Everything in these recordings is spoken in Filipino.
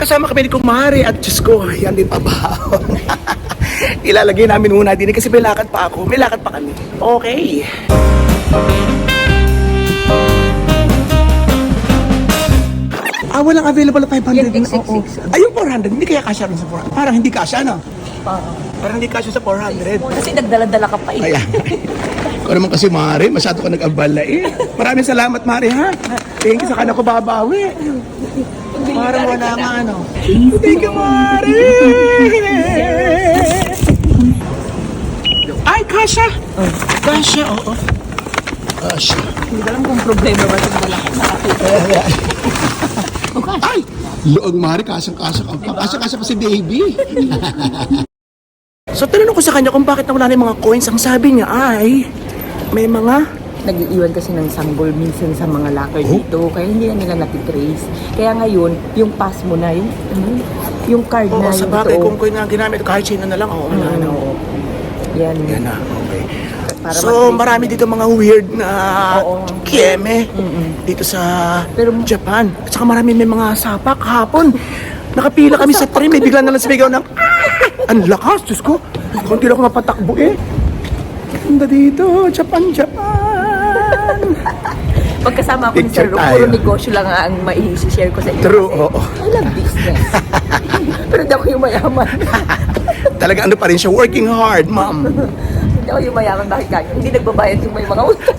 magkasama kami ni Kumari at Diyos ko, yan din pabaon. Ilalagay namin muna din kasi may lakad pa ako. May lakad pa kami. Okay. Ah, walang available na 500. Yung XXX. Oo. Ay, yung 400. Hindi kaya kasya rin sa 400. Parang hindi kasya, no? Parang hindi kasya sa 400. Kasi nagdala-dala ka pa eh. Kaya. Ikaw naman kasi, Mari, masyado ka nag-abala eh. Maraming salamat, Mari, ha? Thank you sa kanila ko babawi. Parang wala nga ano. Thank you, Mari! Ay, kasha! Kasha, oo. Kasha. Hindi ko alam kung problema ba itong dala ko sa akin. Ay! Loog, Mari, kasang-kasa ka pa. Kasang-kasa pa si baby. so, tinanong ko sa kanya kung bakit nawala na yung mga coins. Ang sabi niya ay, may mga Nag-iiwan kasi ng sanggol minsan sa mga locker Oh. dito, kaya hindi na nila natitrace. Kaya ngayon, yung pass mo na, yung, ano, yung card Oo, na, sa bagay, kung ko'y na ginamit, kahit sino na lang, oo, wala na, oo. Yan. Yan na, okay. Para so, marami dito mga weird na Oo. kieme dito sa Pero- Japan. At saka marami may mga sapak hapon. Nakapila kami sa train, may bigla na lang sumigaw ng "Ah!" Ang lakas, Diyos ko. Kunti lang ako mapatakbo eh. Ganda dito, Japan, Japan. Pagkasama ko ni Sir Ro, puro negosyo lang ang mai-share ko sa inyo. True, oo. I love business. Pero hindi ako yung mayaman. Talaga ano pa rin siya, working hard, ma'am. hindi ako yung mayaman. Bakit ka? Hindi nagbabayad yung may mga utang.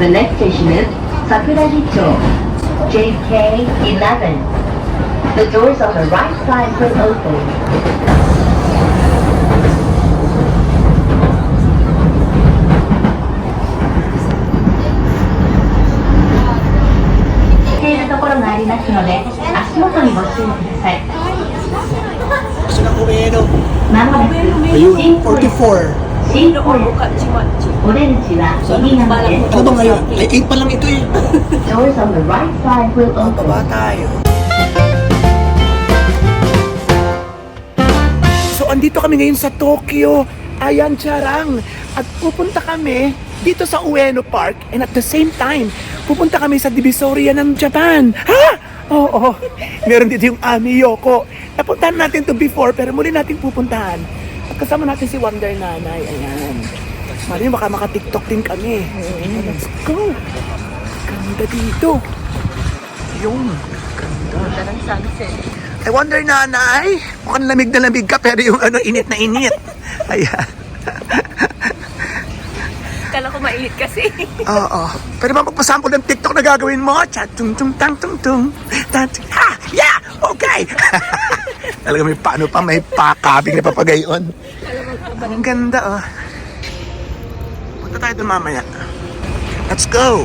The next station is Sakuraji-cho, JK11. The doors on the right side will open. Ano ba ngayon? Ay, 8 pa lang ito eh. Doors on the right side will open. Baba tayo. So, andito kami ngayon sa Tokyo. Ayan, charang. At pupunta kami dito sa Ueno Park. And at the same time, pupunta kami sa Divisoria ng Japan. Ha? Oo. Meron dito yung Ami Yoko. Napuntahan natin to before, pero muli natin pupuntahan. At kasama natin si Wonder Nanay. Ayan. Mali, baka maka-tiktok din kami. Let's go. Ganda dito. Yung. Ganda ng sunset. I wonder, nanay, mukhang lamig na lamig ka, pero yung ano, init na init. Ayan. Kala ko mainit kasi. Oo. Pwede ba magpasample ng TikTok na gagawin mo? Chat, tung, tung, tang, tung, tung. Tung. Ha! Yeah! Okay! Talaga may paano pa, may pakabing na papagayon. Ang ganda, oh. Let's go!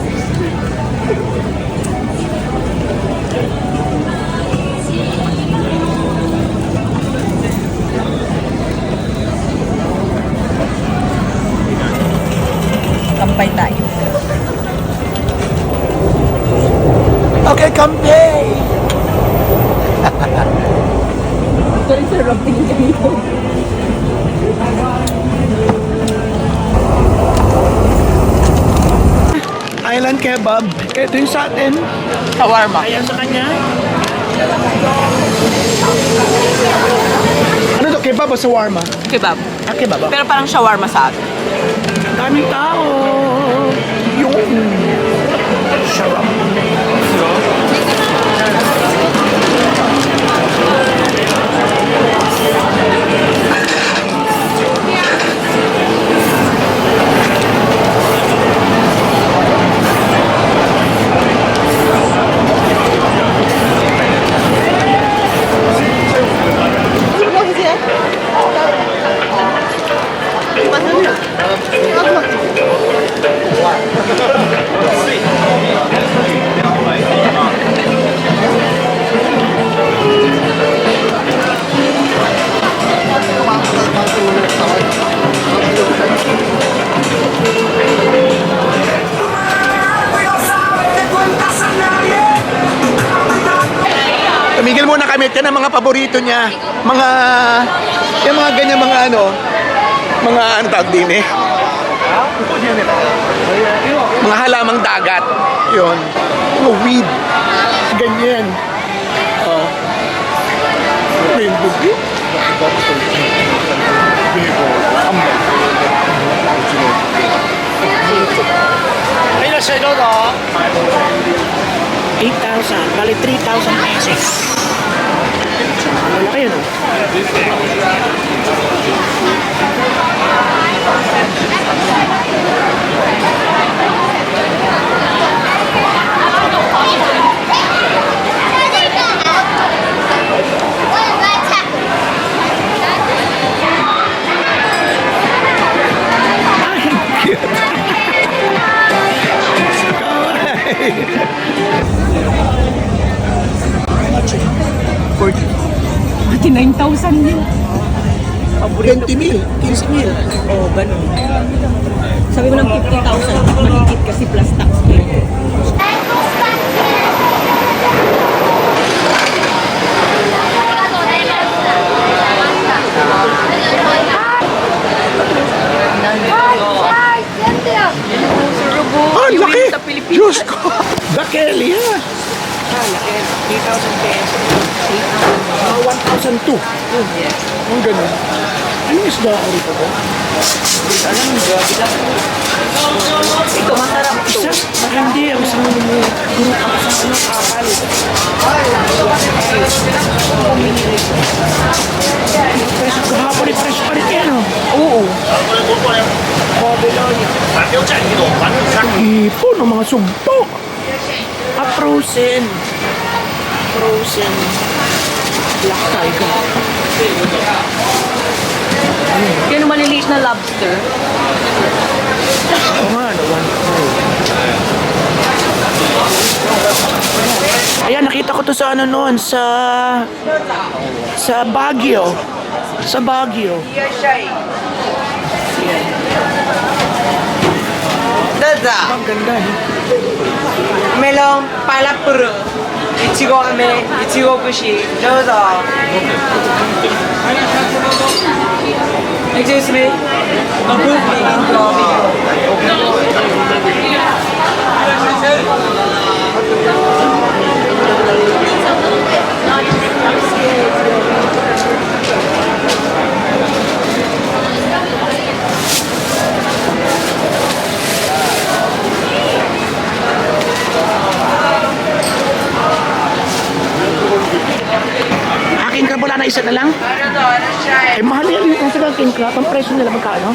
Rin sarap tingin dito. Island Kebab. Ito yung sa atin. Shawarma. Ayan sa kanya. Ano to? Kebab o shawarma? Kebab. Ah, kebab. ah. Pero parang shawarma sa atin. Daming tao. Tumigil muna kami. Ito na mga paborito niya. Mga, yung mga ganyan mga ano, mga ano tawag din eh. Mga halamang dagat. Yun. Mga weed. Ganyan. Oh. Rainbow view. Eight thousand, bali 3,000 pesos. Olha, olha. 29,000 din. Paborito. 20 mil, Oo, oh, ganun. Sabi mo ng 50,000, maligit kasi plus tax pa yun. Ah, laki! Diyos ko! Dakeli, ha? Ah, laki. 3,000 pesos. Ah, 1,002. Yes. Ang ganun. Anong isda ang rito ko? Alam mo, grabe lang. Ito, masarap to. Isa? Hindi. Ang isang group ang isang ano, kapal. Peso kahapon eh, fresh pa rin yan, oh. Oo. Ipon ng mga sumpo. Frozen. Frozen. Black tiger. Mm. Yan maliliit na lobster. Ayan, nakita ko to sa ano noon, sa... Sa Baguio. Sa Baguio. Dada! Ang ganda eh. メロンパイナップルいちご飴いちご串どうぞ Excuse me isa na lang? Eh, mahal yan yung isa lang, king crab. Ang presyo nila magkano?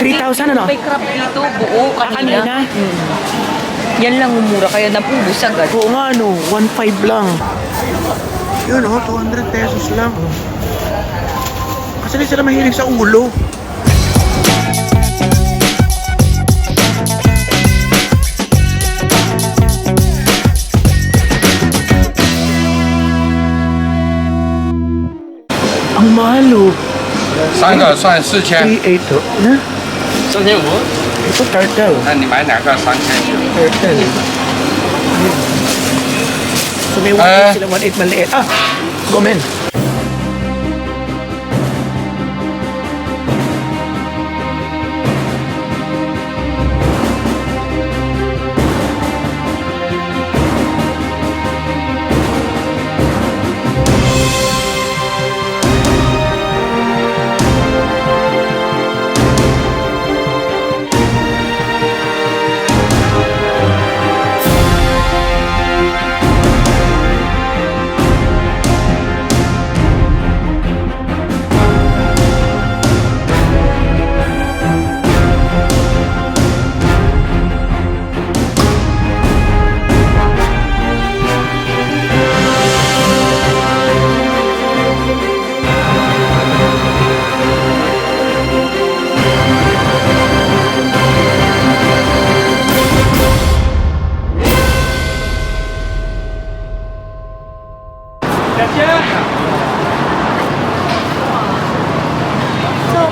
3,000 ano? May crab dito, buo, ah, kanina. Kanina? Mm. Yan lang umura, kaya napubos agad. Oo nga, ano, 1,500 lang. Yun, oh, 200 pesos lang. Kasi sila mahilig sa ulo. 三个算四千。嗯三千五。不那你买两个三千九这个骗人啊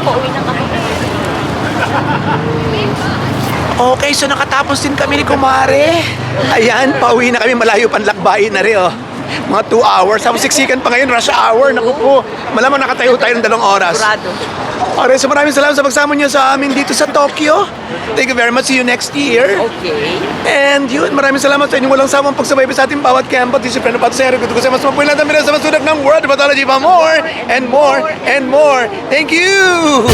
So may 1.8 sila, 1.8 maliit. Ah, gomen. Okay, so nakatapos din kami ni Kumare. Ayan, pauwi na kami. Malayo pan lakbayin na rin, oh. Mga 2 hours. Tapos siksikan pa ngayon, rush hour. Naku po, malamang nakatayo tayo ng dalawang oras. Sigurado. Alright, so maraming salamat sa pagsama niyo sa amin dito sa Tokyo. Thank you very much. See you next year. Okay. And yun, maraming salamat sa inyong walang sawang pagsubaybay sa ating bawat kampo. This is Fernando Patsero. Gusto ko sa mas mapulang namin sa masudak ng World Pathology pa more and more and more. Thank you!